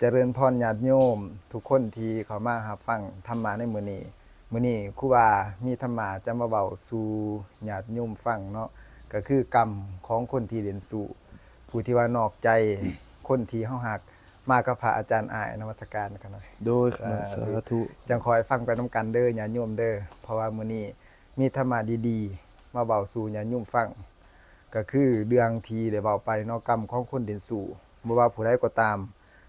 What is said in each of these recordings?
เจริญพรญาติโยม ทุกคนที่เขามาหาฟังธรรมะในมื้อนี้มื้อนี้ครูบามีธรรมะจะมาเว้าสู่ญาติโยมฟังเนาะก็คือกรรมของคนที่เรียนสู่ผู้ที่ว่านอกใจคนที่เฮาฮักมากับพระอาจารย์อายนมัสการกันหน่อยโดยคณะสาสาธุธุจังคอยฟังไปน้ำกันเด้อญาติโยมเด้อเพราะว่ามื้อนี้มีธรรมะดีๆ มาเบาสู่ญาติโยมฟังก็คือเรื่องที่ได้เบาไปเนอกกรรมของคนเด่นสู่บ่ว่าผู้ใดก็ตาม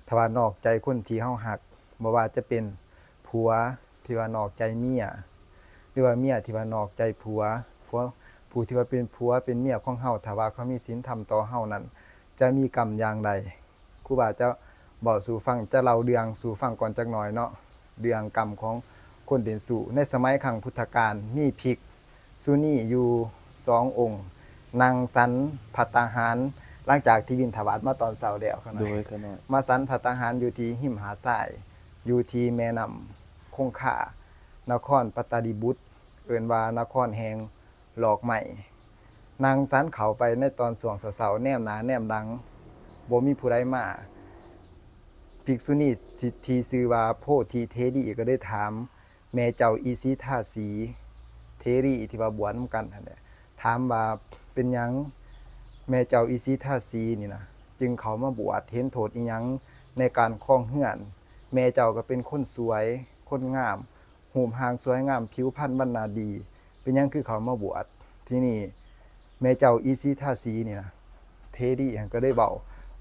ถ้าว่านอกใจคนที่เฮาหักบ่ว่าจะเป็นผัวที่ว่านอกใจเมียหรือว่าเมียที่ว่านอกใจผัวผัวผู้ที่ว่าเป็นผัวเป็นเมียของเฮาถ้าว่าเขามีศีลธรรมต่อเฮานั้น จะมีกรรมอย่างใดครูบาจะบอกสู่ฟังจะเล่าเรื่องสู่ฟังก่อนจักหน่อยเนาะเรื่องกรรมของคนเด่นสู่ในสมัยครั้งพุทธกาลมีภิกษุนีอยู่สององค์นางสันพัตตาหาร หลังจากที่บินถวาดมาตอนเสาร์แล้วครับโดยคณะมาสันพัตตาหารอยู่ที่หิมหาทรายอยู่ที่แม่น้ำคงคานครปัตตาดิบุตร เอื่นว่านครแหงหลอกใหม่ นางสันเขาไปในตอนสวงเสาๆแนมหนาแนมดังบ่มีผู้ใดมาภิกษุณีทีซื้อว่าโพธิเทรีก็ได้ถาม แม่เจ้าอีสีท่าสี เทรีที่ว่าบวชนำกันนั่นแหละถามว่าเป็นหยัง แม่เจ้าอีซีท่าซีนี่นะจึงเขามาบวชเห็นโทษอีหยังในการคล้องเฮือน แม่เจ้าก็เป็นคนสวย คนงามหูมหางสวยงามผิวพรรณบรรณาดี เป็นยังคือเขามาบวชที่นี่แม่เจ้าอีซีท่าซีนี่นะเทดีก็ได้เบา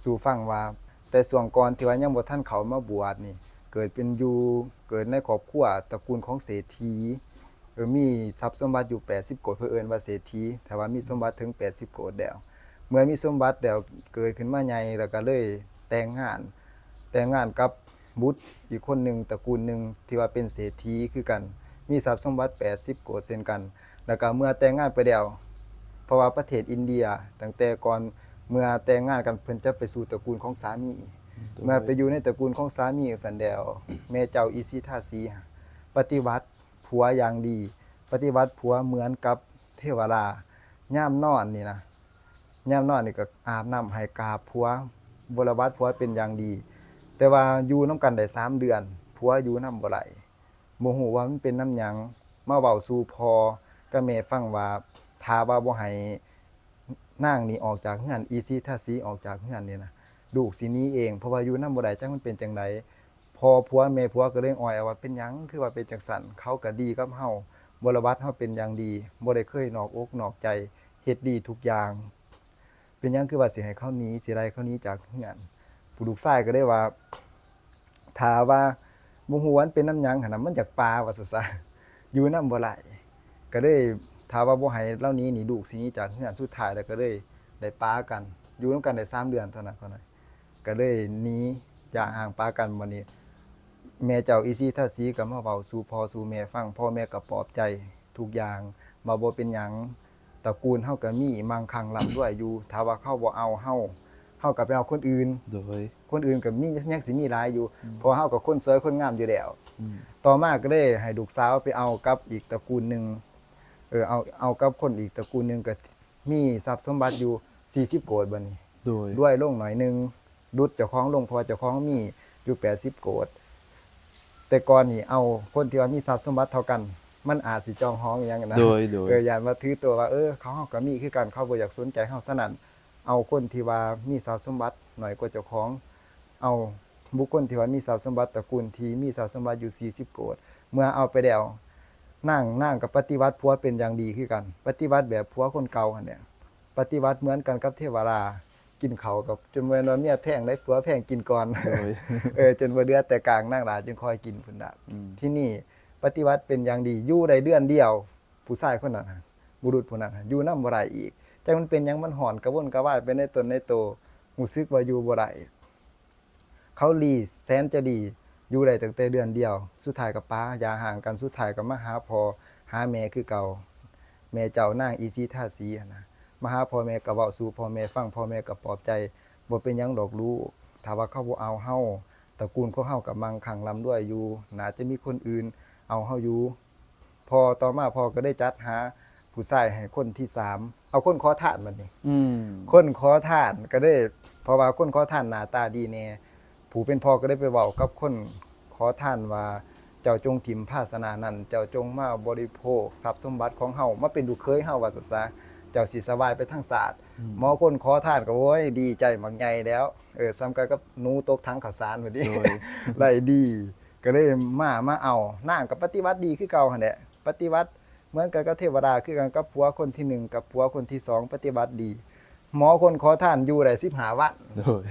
สู่ฟังว่า แต่ส่วนก่อนที่ว่ายังบ่ท่านเขามาบวชนี่ เกิดเป็นอยู่เกิดในครอบครัวตระกูลของเศรษฐีเออมีทรัพย์สมบัติอยู่ 80โกดเพื่อเอินว่าเศรษฐีแต่ว่ามีสมบัติถึง 80โกดแล้ว เมื่อมีสมบัติแล้วเกิดขึ้นมาใหญ่แล้วก็เลยแต่งงาน แต่งงานกับบุตรอีกคนหนึ่งตระกูลหนึ่งที่ว่าเป็นเศรษฐีคือกัน มีทรัพย์สมบัติ 80 โกดเช่นกัน แล้วก็เมื่อแต่งงานไปแล้วเพราะว่าประเทศอินเดียตั้งแต่ก่อนเมื่อแต่งงานกันเพิ่นจะไปสู่ตระกูลของสามีเมื่อไปอยู่ในตระกูลของสามีสันเดวแม่เจ้าอีซีทาสีปฏิวัติผัวอย่างดี ปฏิวัติผัวเหมือนกับเทวดาย่ามนอนนี่นะ ย่ามนอนนี่ก็อาบน้ำให้กาผัวบรวัตผัวเป็นอย่างดี แต่ว่าอยู่น้ำกันได้สามเดือนผัวอยู่น้ำบ่ไหลโมโหว่ามันเป็นน้ำหยังมาเว้าสู่พอก็แม่ฟังว่าถ้าว่าบ่ให้นางนี่ออกจากเฮือนอีซีทาสีออกจากเฮือนนี่นะลูกสินี้เองเพราะว่าอยู่นำบ่ได้จังมันเป็นจังไดพอผัวแม่ผัวก็เลยอ้อยเอาว่าเป็นหยังคือว่าเป็นจังซั่นเขาก็ดีกับเฮาบรวัตเฮาเป็นอย่างดีบ่ได้เคยนอกอกนอกใจเฮ็ดดีทุกอย่าง เป็นยังคือว่าสิให้เขาหนีสิไล่เขาหนีจากเฮือนผู้ลูกชายก็ได้ว่าถาว่าบ่ฮู้ว่ามันเป็นน้ำยังหันน่ะมันจากปลาว่าซั่นซะอยู่นำบ่ไหลก็เลยถาว่าบ่ให้เล่านี้หนีลูกสินี้จากเฮือนสุดท้ายแล้วก็เลยได้ปลากัน อยู่นํกันได้สามเดือนเท่านั้นเท่านั้นก็เลยหนีจากห่างปลากันวันนี้แม่เจ้าอีซีท่าสีก็มาเว้าสู่พ่อสู่แม่ฟังพ่อแม่ก็ปลอบใจทุกอย่างมาบ่เป็นหยัง ตระกูลเฮาก็มีมั่งคั่งร่ำด้วยอยู่ถ้าว่าเขาบ่เอาเฮาเฮาก็ไปเอาคนอื่น โดย คนอื่นก็มียังสิมีหลายอยู่เพราะเฮาก็คนสวยคนงามอยู่แล้วอืม ต่อมาก็เลยให้ลูกสาวไปเอากับอีกตระกูลหนึงเออเอาเอากับคนอีกตระกูลหนึงก็มีทรัพย์สมบัติอยู่40โกดบัดนี้ โดย ด้วยลงหน่อยหนึงดุดเจ้าของลงเพอเจ้าของมีอยู่80โกดแต่ก่อนนี่เอาคนที่ว่ามีทรัพย์สมบัติเท่ากัน มันอาจสิจองห้องอหยังนะโดยโดยเอออย่ามาถือตัวว่าเออเขาเฮาก็มีคือกันเขาบ่อยากสนใจเฮาซะนั่นเอาคนที่ว่ามีทรัพย์สมบัติหน่อยกว่าเจ้าของ เอาบุคคลที่ว่ามีทรัพย์สมบัติตระกูลที่มีทรัพย์สมบัติอยู่ 40 โกดเมื่อเอาไปแล้วนั่งนั่งกับปฏิวัติผัวเป็นอย่างดีคือกัน ปฏิวัติแบบผัวคนเก่าหั่นเนี่ยปฏิวัติเหมือนกันกับเทวดากินเขาวกับจนเมื่อเมียแพงได้ผัวแพงกินก่อนโดยเออจนว่าเดือแต่กลางนั่งหลาจึงคอยกินพุ่นดาบอืมที่นี่ ปฏิวัติเป็นอย่างดีอยู่ได้เดือนเดียว ผู้ชายคนนั้นบุรุษผู้นั้นอยู่น้ำบ่ได้อีกแต่มันเป็นยังมันหอนกระวนกระวายไปในตนในโตรู้สึกว่าอยู่บ่ได้เขาลีแสนจะดีอยู่ได้ตั้งแต่เดือนเดียว สุดท้ายกับป้าอย่าห่างกันสุดท้ายก็มาหาพอหาแม่คือเก่าแม่เจ้านางอีซีท่าสีนะมาหาพ่อแม่ก็เว้าสู่พ่อแม่ฟังพ่อแม่ก็ปลอบใจบ่เป็นยังดอกลูกถ้าว่าเขาบ่เอาเฮาตระกูลเของเฮากับมังคังลำด้วยอยู่น่าจะมีคนอื่น เอาเฮาอยู่พอต่อมาพ่อก็ได้จัดหาผู้ชายให้คนที่สามเอาคนขอทานบัดนี้อืมคนขอทานก็ได้เพราะว่าคนขอทานหน้าตาดีแน่ผผู้เป็นพ่อก็ได้ไปเว้ากับคนขอท่านว่าเจ้าจงถิ่มภาสนานั้น เจ้าจงมาบริโภคทรัพย์สมบัติของเฮามาเป็นดูกเคยเฮาว่าซั่นซะเจ้าสิสบายไปทั้งศาสตร์หมอคนขอท่านก็โอ้ยดีใจมักใหญ่แล้ว เออซ้ำกันกับหนูตกถังข้าวสารพอดีโดยได้ดี ก็เลยมามาเอานางกับปฏิวัติดีคือเก่าหั่นแหละปฏิวัติเหมือนกันกับเทวดาคือกันกับผัวคนที่หนึ่งกับผัวคนที่สองปฏิบัติดี หมอคนขอท่านอยู่ได้15วันโดย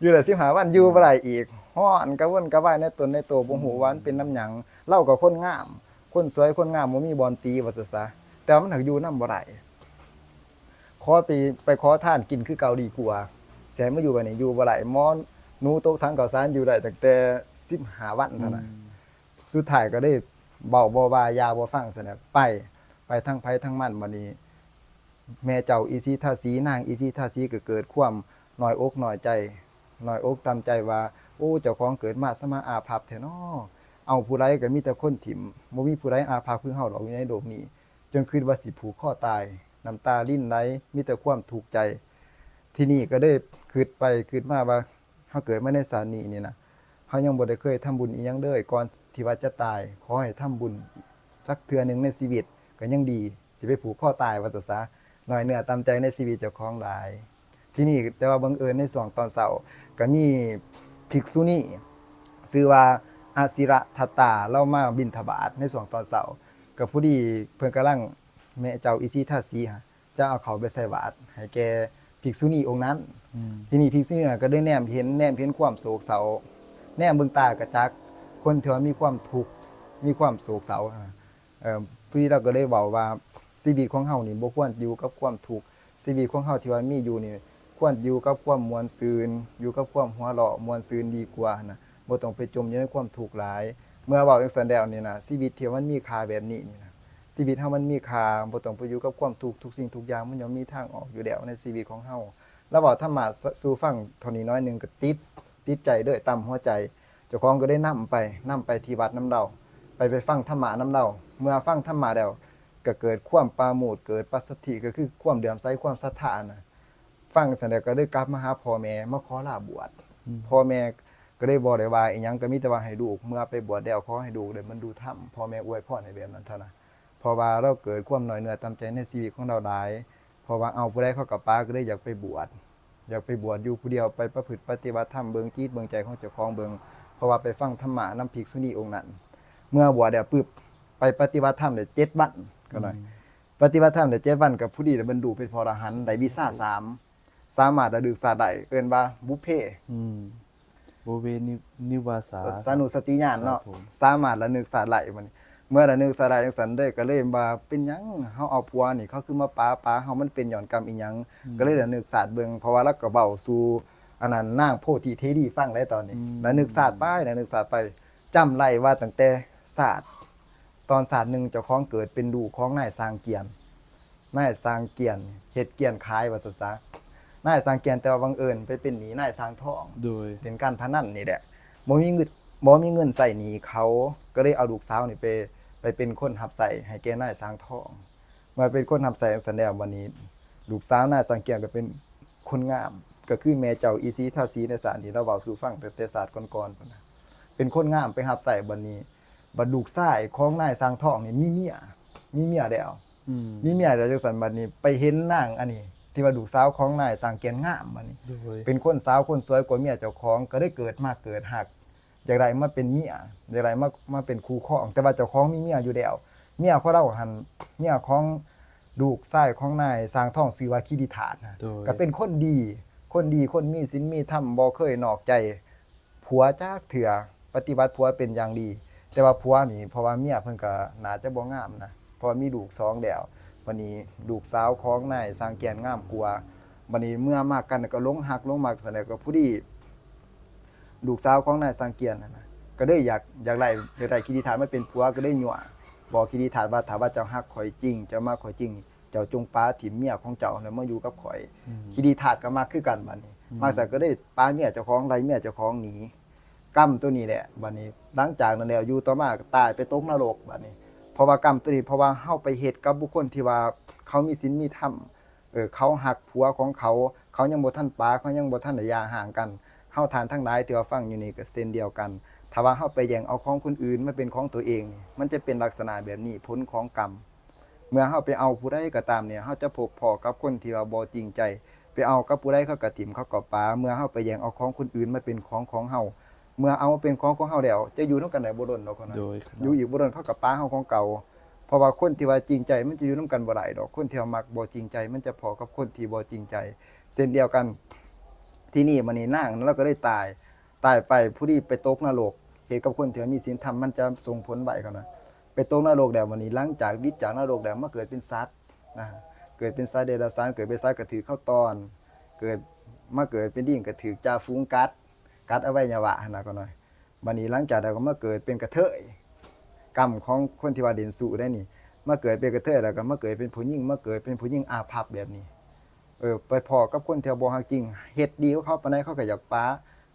อยู่ได้15วันอยู่บ่ได้อีกฮ้อนกระวนกระวายในตนในตัวบ่ฮู้ว่ามันเป็นน้ำหยังเล่ากับคนงาม คนสวยคนงามบ่มีบอลตีว่าซั่นซะแต่ว่ามันหักอยู่นำบ่ได้ขอไปไปขอท่านกินคือเก่าดีกว่าแสนมาอยู่บัดนี้อยู่บ่ได้หมอ หนูตกทางข้าวสารอยู่ได้ตั้งแต่15วันเท่านั้นสุดท้ายก็ได้เบาบ่บายาบ่ฟังซะนะไป ไปทั้งไผทั้งมันบัดนี้ แม่เจ้าอีซีทาสีนางอีซีทาสีก็เกิดความน้อยอกน้อยใจน้อยอกตามใจว่า โอ้เจ้าของเกิดมาสมาอาภัพแท้น้อเอาผู้ใดก็มีแต่คนถิ่มบ่มีผู้ใดอาภัพคือเฮาดอกอยู่ในโลกนี้ จนคิดว่าสิผูกคอตายน้ำตาลิ้นไหลมีแต่ความทุกข์ใจ ที่นี่ก็ได้คิดไปคิดมาว่า เฮาเกิดมาในสานีนี่นะเขายังบ่ได้เคยทำบุญอีหยังเลยก่อนที่ว่าจะตาย ขอให้ทำบุญสักเทื่อหนึงในชีวิตก็ยังดีสิไปผูกคอตายว่าซะซะน้อยเนื้อตามใจในชีวิตเจ้าของหลาย ที่นี่แต่ว่าบังเอิญในสองตอนเสาร์ก็มีภิกษุณีชื่อว่าอาศิระทัตตาเล่ามาบินทบาทในสองตอนเสาร์ก็ผู้ดีเพิ่อนกำลังแม่เจ้าอิซีทาสีฮะจะเอาเขาไปใส่บาตรให้แก ภิกษุณีองค์นั้นอืมที่นี่ภิกษุณีน่ะก็ได้แนมเห็นแนมเห็นความโศกเศร้าแนมเบิ่งตากระจัก คนที่ว่ามีความทุกข์มีความโศกเศร้าอะเอ่อพี่เราก็ได้เว้าว่าชีวิตของเฮานี่บ่ควรอยู่กับความทุกข์ชีวิตของเฮาที่ว่ามีอยู่นี่ควรอยู่กับความมวลซืนอยู่กับความหัวเราะมวลซืนดีกว่านะบ่ต้องไปจมอยู่ในความทุกข์หลาย เมื่อเว้าจังซั่นแล้วนี่นะชีวิตที่มันมีค่าแบบนี้นี่นะ ชีวิตเฮามันมีค่าบ่ต้องไปอยู่กับความทุกข์ทุกสิ่งทุกอย่างมันย่อมมีทางออกอยู่แล้วในชีวิตของเฮาแล้วบอกธรรมะสู่ฟังเท่านี้น้อยหนึงก็ติดติดใจเด้อตามหัวใจเจ้าของก็ได้นํไปนํไปที่วัดน้ำเดาไปไปฟังธรรมะน้ำเดาเมื่อฟังธรรมะแล้วก็เกิดความปราโมทย์เกิดปัสสัทธิก็คือความเดือมใสความศรัทธานะฟังเสร็จแล้วก็ได้กลับมาหาพ่อแม่มาขอลาบวชพ่อแม่ก็ได้บอกได้ว่าอีหยังก็มีแต่ว่าให้ลูกเมื่อไปบวชแล้วขอให้ลูกได้มันดูธรรมพ่อแม่อวยพรให้แบบนั้นเท่านั้น เพราะว่าเราเกิดความน้อยเนื้อตามใจในชีวิตของเราหลายเพราะว่าเอาผู้ใดเข้ากับป้าก็ได้อยากไปบวชอยากไปบวชอยู่ผู้เดียวไปประพฤติปฏิบัติธรรมเบิงจิตเบิงใจของเจ้าของเบิงเพราะว่าไปฟังธรรมะน้ำภิกษุณีองค์นั้น เมื่อบวชเดี๋ยวปึ๊บไปปฏิบัติธรรมได้เจ็ดวันก็หน่อยปฏิบัติธรรมได้เจ็ดวันกับผู้ดีได้บรรลุเป็นพระอรหันต์ได้วีซ่าสามสามารถระลึกศาสตร์ได้เอิ้นว่าบุพเพอืมบเวนินิวาสาสานุสติญาณเนาะครับผมสามารถระลึกศาสตร์ไหลมัน เมื่อระลึกศาสตร์ไหลจังซั่นได้ก็เลยว่าเป็นหยังเฮาเอาผัวนี่เขาคือมาปาปาเฮามันเป็นหย่อนกรรมอีหยัง ก็เลยระลึกศาสตร์เบิ่งเพราะว่าเราก็เว้าสู่อันนั้นนางโพธิเทดีฟังได้ตอนนี้ระลึกศาสตร์ไประลึกศาสตร์ไปจำไล่ว่าตั้งแต่ศาสตร์ตอนศาสตร์หนึงเจ้าของเกิดเป็นดูกของนายสร้างเกียรตินายสร้างเกียรติเฮ็ดเกียรติขายว่าซั่นซะนายสร้างเกียรติแต่ว่าบังเอิญไปเป็นหนี้นายสร้างทองโดยเป็นการพนันนี่แหละบ่มีเงินบ่มีเงินใส่หนี้เขาก็เลยเอาลูกสาวนี่ไป ไปเป็นคนรับใส่ให้แก่นายสร้างทองมาเป็นคนรับใส่จังซั่นแล้ววันนี้ลูกสาวนายสังเกียรติก็เป็นคนงาม ก็คือแม่เจ้าอีซีทาสีในสารที่เราเว้าสู่ฟังแต่แต่ศาสตร์ก่อนๆพุ่นน่ะเป็นคนงามไปรับใส่บัดนี้บัดลูกชายของนายสร้างทองนี่มีเมียมีเมียแล้วอืมมีเมียแล้วจังซั่นบัดนี้ไปเห็นนางอันนี้ที่ว่าลูกสาวของนายสร้างเกียรติงามบัดนี้โดยเป็นคนสาวคนสวยกว่าเมียเจ้าของก็ได้เกิดมาเกิดหัก อย่างไรมาเป็นเมียอย่างไรมามาเป็นคู่ครองแต่ว่าเจ้าของมีเมียอยู่แล้วเมียของเราหันเมียของลูกชายของนายสร้างท่องซื้อว่าคิดิถาดนะโดย ก็เป็นคนดี คนดีคนมีศีลมีธรรมบ่เคยนอกใจผัวจักเถื่อปฏิบัติผัวเป็นอย่างดี แต่ว่าผัวนี่เพราะว่าเมียเพิ่นก็น่าจะบ่งามนะเพราะว่ามีลูกสองแล้ววันนี้ลูกสาวของนายสร้างแกนงามกว่าบันนี้เมื่อมากกันก็ลงหักลงมักแสดงก็ผู้ดี ลูกสาวของนายสังเกียรตินั่นนะก็ได้อยากอยากไล่อยากได้คิดิฐานมาเป็นผัวก็ได้หยั่วบอกคิดิฐานว่าถ้าว่าเจ้าฮักข่อยจริงเจ้ามาข่อยจริง เจ้าจงป้าถิ่มเมียของเจ้าแล้วมาอยู่กับข่อยอืมคิดิฐานก็มากคือกันบัดนี้ มากแต่ก็ได้ป้าเมียเจ้าของไล่เมียเจ้าของหนีกรรมตัวนี้แหละบัดนี้หลังจากนั้นแล้วอยู่ต่อมาก็ตายไปตกนรกบัดนี้เพราะว่ากรรมตัวนี้เพราะว่าเฮาไปเฮ็ดกับบุคคลที่ว่าเขามีศีลมีธรรมเออเขาหักผัวของเขา เขายังบ่ทันปาเขายังบ่ทันได้หย่าห่างกัน เฮาทานทั้งหลายที่ว่าฟังอยู่นี่ก็เส้นเดียวกัน ถ้าว่าเฮาไปแย่งเอาของคนอื่นมาเป็นของตัวเองนี่มันจะเป็นลักษณะแบบนี้ผลของกรรม เมื่อเฮาไปเอาผู้ใดก็ตามเนี่ยเฮาจะพบพอกับคนที่ว่าบ่จริงใจ ไปเอากับผู้ใดเขาก็ถิ่มเขาก็ปาเมื่อเฮาไปแย่งเอาของคนอื่นมาเป็นของของเฮาเมื่อเอามาเป็นของของเฮาแล้วจะอยู่นํกันได้บ่ดนดอกคนนั้นโดยขนอยู่อยอีกบ่ดนเขาก็ปาเฮาของเก่าเพราะว่าคนที่ว่าจริงใจมันจะอยู่นํกันบ่ได้ดอกคนที่ว่ามักบ่จริงใจ มันจะพอกับคนที่บ่จริงใจเช่นเดียวกัน ที่นี่มันนี่นางแล้วก็ได้ตาย ตายไปผู้ที่ไปตกนรกเหตุกับคนที่ว่ามีศีลธรรมมันจะส่งผลไว้เขานะไปตกนรกแล้ววันนี้หลังจากวิจากนรกแล้วมาเกิดเป็นสัตว์นะเกิดเป็นสัตว์เดรัจฉานเกิดเป็นสัตว์ก็ถือเข้าตอน เกิดมาเกิดเป็นดิ่งก็ถือจ่าฟูงกัด กัดเอาไว้ยวะนนะก็หน่อยวันนี้หลังจากนั้นก็มาเกิดเป็นกระเทยกรรมของคนที่ว่าเด่นสุได้นี่มาเกิดเป็นกระเทยแล้วก็มาเกิดเป็นผู้หญิงมาเกิดเป็นผู้หญิงอาภัพแบบนี้ เออไปพอกับคนที่ว่าบ่ฮักจริงเฮ็ดดีกับเขาปานใดเขาก็อยากป้า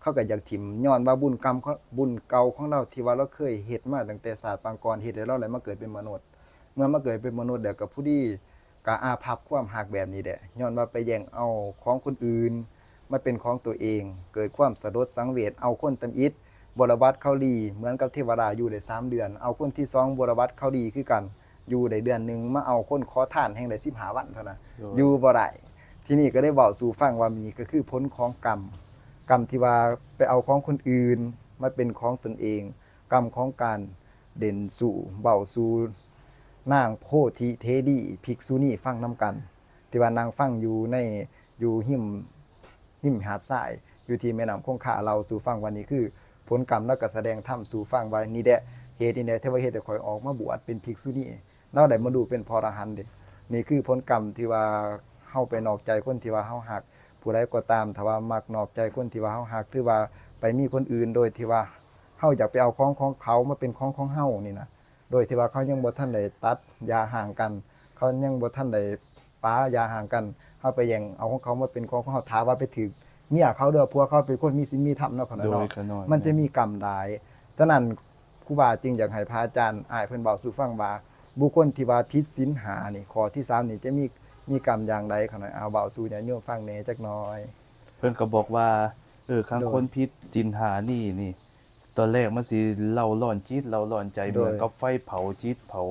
เขาก็อยากถิ่มย้อนว่าบุญกรรมเขาบุญเก่าของเราที่ว่าเราเคยเฮ็ดมาตั้งแต่ศาสตร์ปางกรเฮ็ดให้เราเลยมาเกิดเป็นมนุษย์ เมื่อมาเกิดเป็นมนุษย์เดี๋ยวกับผู้ที่กะอาภัพความหักแบบนี้แหละย้อนว่าไปแย่งเอาของคนอื่นมาเป็นของตัวเอง เกิดความสะดดสังเวชเอาคนตำอิดบรบัตเข้าดีเหมือนกับเทวดาอยู่ได้สามเดือน เอาคนที่สองบรบัตเข้าดีคือกัน อยู่ได้เดือนหนึงมาเอาคนขอทานแห่งได้15วันเท่านั้นโดยอยู่บ่ได้ ที่นี่ก็ได้บอกสู่ฟังว่ามีก็คือผลของกรรม กรรมที่ว่าไปเอาของคนอื่นมาเป็นของตนเอง กรรมของการเด่นสู่เบาสู่นางโพธิเทดีภิกษุนีฟังน้กัน ที่ว่านางฟังอยู่ในอยู่หิมหิมหาดทรายอยู่ที่แม่น้ำคงคาเราสู่ฟังวันนี้คือ ผลกรรมแล้วก็แสดงธรรมสู่ฟังว่านี่แหละเหตุนี่แหละที่ว่าเหตุแต่คอยออกมาบวชเป็นภิกษุนีเราได้มาดูเป็นพอรหันเด้นี่คือผลกรรมที่ว่า เฮาไปนอกใจคนที่ว่าเฮาหัก ผู้ใดก็ตามถ้าว่ามักนอกใจคนที่ว่าเฮาหักหรือว่าไปมีคนอื่นโดยที่ว่าเฮาอยากไปเอาของของเขามาเป็นของของเฮานี่นะโดยที่ว่าเขายังบ่ทันได้ตัดยาห่างกัน เขายังบ่ทันได้ป้ายาห่างกันเฮาไปแย่งเอาของเขามาเป็นของของเฮาถามว่าไปถึกเมียเขาเด้อผัวเขาเป็นคนมีศีลมีธรรมเนาะขนาดโดยเนาะขนอยมันจะมีกรรมหลายฉะนั้นครูบาจึงอยากให้พระอาจารย์อ้ายเพิ่นเว้าสู่ฟังว่าบุคคลที่ว่าผิดศีลหานี่ข้อที่สามนี่จะมี มีกรรมอย่างใดขนาดเอาเว้าสู่ญาติโยมฟังแหน่จักหน่อย เพิ่นก็บอกว่า เออคังโดยคนพิษสินหานี่นี่ ตอนแรกมันสิเล่าร้อนจิตเล่าร้อนใจโดย เหมือนกับไฟเผาจิตเผา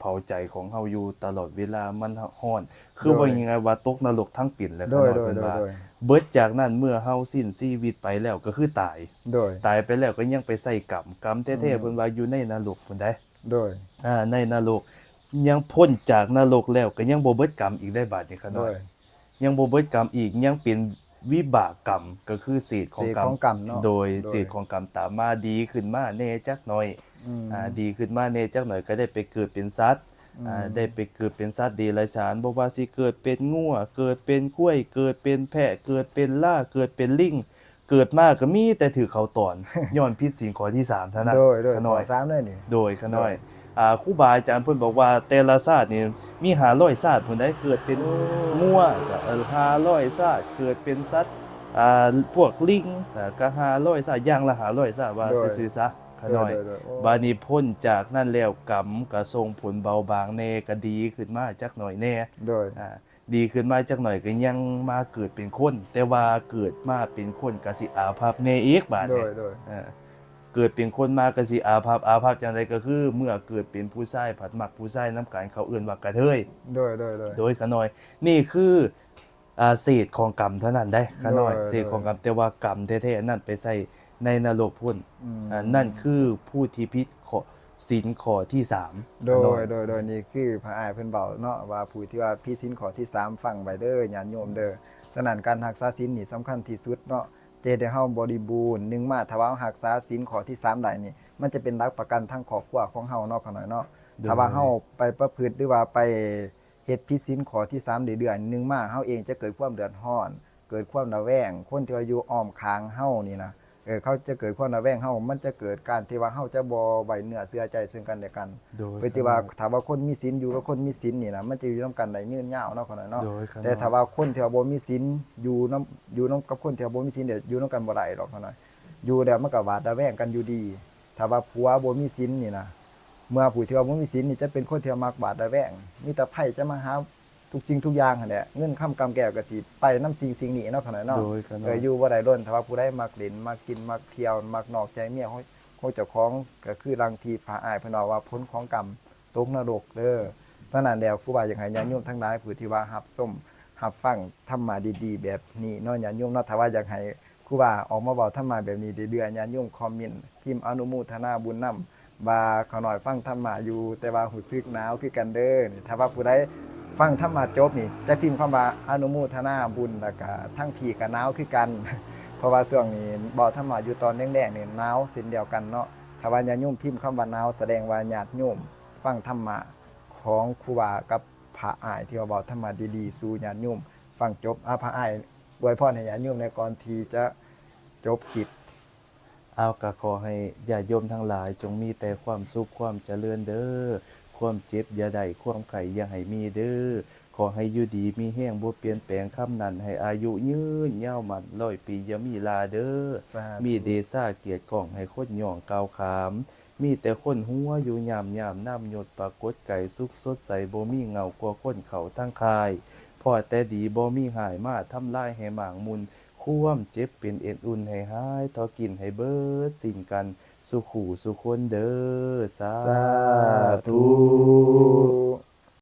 เผาใจของเฮาอยู่ตลอดเวลามันร้อน คือว่ายังไงว่าตกนรกทั้งปิ่นแหล้วโดยโดยเพิ่นโดยว่า โดยเบิดจากนั้นเมื่อเฮาสิ้นชีวิตไปแล้วก็คือตาย โดย ตายไปแล้วก็ยังไปใส่กรรมกรรมแท้อืๆมเพิ่นว่าอยู่ในนรกพุ่นได้ โดย อ่าในนรก ยังพ้นจากนรกแล้วก็ยังบ่เบิดกรรมอีกได้บาดนี้ขโดน้อยยยังบ่เบิดกรรมอีกยังเป็นวิบากกรรมก็คือเศษของเศษกรรขมองกรรมเนาะโดยโดยเศษของกรรมตามมาดีขึ้นมาแน่จักหน่อยอืมอ่าดีขึ้นมาแน่จักหน่อยก็ได้ไปเกิดเป็นสัตว์อ่าอืมได้ไปเกิดเป็นสัตว์เดรัจฉานบ่ว่าสิเกิดเป็นงัวเกิดเป็นกล้วย เกิดเป็นแพะเกิดเป็นล่าเกิดเป็นลิง เกิดมาก็มีแต่ถือเขาตอนย้อนผิดศีลข้อที่สามเท่านั้นโดยโดยขน้อยขอสามเลยนี่โดยขน้อยอ่าครูบาอาจารย์เพิ่นบอกว่าแต่ละศาสตร์นี่มี500ศาสตร์พุ่นได้เกิดเป็นโอ้งัวก็เออ500ศาสตร์เกิดเป็นสัตว์อ่าพวกลิงอ่าก็500ศาสตร์อย่างละ500ศาสตร์ว่าซื่อๆซะขน้อยโดโดโอ้บานี้พ้นจากนั่นแล้วกรรมก็ส่งผลเบาบางแน่ก็ดีขึ้นมาจักหน่อยแน่โดยอ่า ดีขึ้นมาจักหน่อยก็ยังมาเกิดเป็นคน แต่ว่าเกิดมาเป็นคนก็สิอาภัพแน่อีกบาดโดนี้ยโดยเออเกิดเป็นคนมากสิอาภัพอาภัพจังไดก็คือ เมื่อเกิดเป็นผู้ชายผัดหมักผู้ชายน้ำกันเขาเอื่นว่ากระเทย โดยโดยโดย โดยขน้อย นี่คืออ่าเศษของกรรมเท่านั้นได้ขน้อยโดย เศษของกรรมแต่ว่ากรรมแท้ๆนั่นไปใส่ในนรกพุ่นอืมอ่านั่นคือผู้ที่พิษขอ ศีลข้อที่สามโดขน้อยโดยโดยนี่คือพระอายเพิ่นเบาเนาะว่าผู้ที่ว่าพี่สินขอที่สามฟังไว้เด้อญาติโยมเด้อฉะนั้นการรักษาศีลนี่สำคัญที่สุดเนาะเจได้เฮาบริบูรณ์หนึ่งมาถ้าว่าเรารักษาศีลขอที่สามได้นี่ มันจะเป็นหลักประกันทั้งครอบครัวของเฮาเนาะขน่อยเนาะโดยถ้าว่าเฮาไปประพฤติหรือว่าไปเฮ็ดผิดศีลขอที่3เดือนๆหนึงมาเฮาเองจะเกิดความเดือดร้อน เกิดความระแวง คนที่ว่าอยู่อ้อมค้างเฮานี่นะ เออเขาจะเกิดความระแวงเฮามันจะเกิดการที่ว่าเฮาจะบ่ไว้เนื้อเชื่อใจซึ่งกันและกันโดย เพื่อที่ว่าถ้าว่าคนมีศีลอยู่กับคนมีศีลนี่นะมันจะอยู่นํกันได้ยืนยาวเนาะคนน่ะเนาะโดยขน้อยแต่ถ้าว่าคนที่ว่าบ่มีศีลอยู่นํอยู่นํกับคนที่ว่าบ่มีศีลเดี๋ยวอยู่นํกันบ่ได้ดอกเขาน้อยอยู่แล้วมันก็หวาดระแวงกันอยู่ดี ถ้าว่าผัวบ่มีศีลนี่นะ เมื่อผู้ที่ว่าบ่มีศีลนี่จะเป็นคนที่ว่ามักบาดระแวงมีแต่ไผจะมาหา ทุกสิ่งทุกอย่างหั่นแหละเงินค้ำกำแก้วก็สิไปนํสิ่งสิ่งนี้เนาะขนาดเนาะโดยกันเนาะ เอออยู่บ่ได้ล้นถ้าว่าผู้ใดมักเล่นมักกินมักเที่ยวมักนอกใจเมียของของเจ้าของก็คือรังทีพาอายเพิ่นว่าว่าพ้นของกรรมตกนรกเด้อฉะนั้นแล้วครูบาอยากให้ญาติโยมทั้งหลายผู้ที่ว่ารับส้มรับฟังธรรมะดีๆ แบบนี้เนาะญาติโยมเนาะถ้าว่าอยากให้ครูบาออกมาเว้าธรรมะแบบนี้เรื่อยๆญาติโยมคอมเมนต์พิมพ์อนุโมทนาบุญนำว่าเขาน้อยฟังธรรมะอยู่แต่ว่ารู้สึกหนาวคือกันเด้อนี่ถ้าว่าผู้ใด ฟังธรรมะจบนี่จะพิมพ์คำว่าอนุโมทนาบุญแล้วก็ทั้งพี่กับหนาวคือกัน เพราะว่าช่วงนี้บ่ธรรมะอยู่ตอนแดงๆนี่หนาวสินเดียวกันเนาะถ้าว่าญาติโยมพิมพ์คำว่าหนาวแสดงว่าญาติโยมฟังธรรมะของครูบากับพระอ้ายที่ว่าเว้าธรรมะดีๆสู่ญาติโยมฟังจบอาพระอ้ายอวยพรให้ญาติโยมในก่อนที่จะจบคลิปเอาก็ขอให้ญาติโยมทั้งหลาย จงมีแต่ความสุขความเจริญเด้อ ความเจ็บอย่าได้ความไข้อย่าให้มีเด้อขอให้อยู่ดีมีแห้งบ่เปลี่ยนแปลงคำนั้นให้อายุยืนยาวมันร้อยปีอย่ามีลาเด้อสาธุมีเดซ่าเกียรติกล่องให้คนย่องกาวขาม มีแต่คนหัวอยู่ยามยามน้ำหยดปรากฏไก่สุขสดใสบ่มีเงากว่าคนเขาทั้งคายพอแต่ดีบ่มีหายมาทำลายให้หมางมุน ความเจ็บเป็นเอ็นอุ่นให้หายทอกินให้เบิดสิ่งกัน สุขูสุคนเด้อสาธุ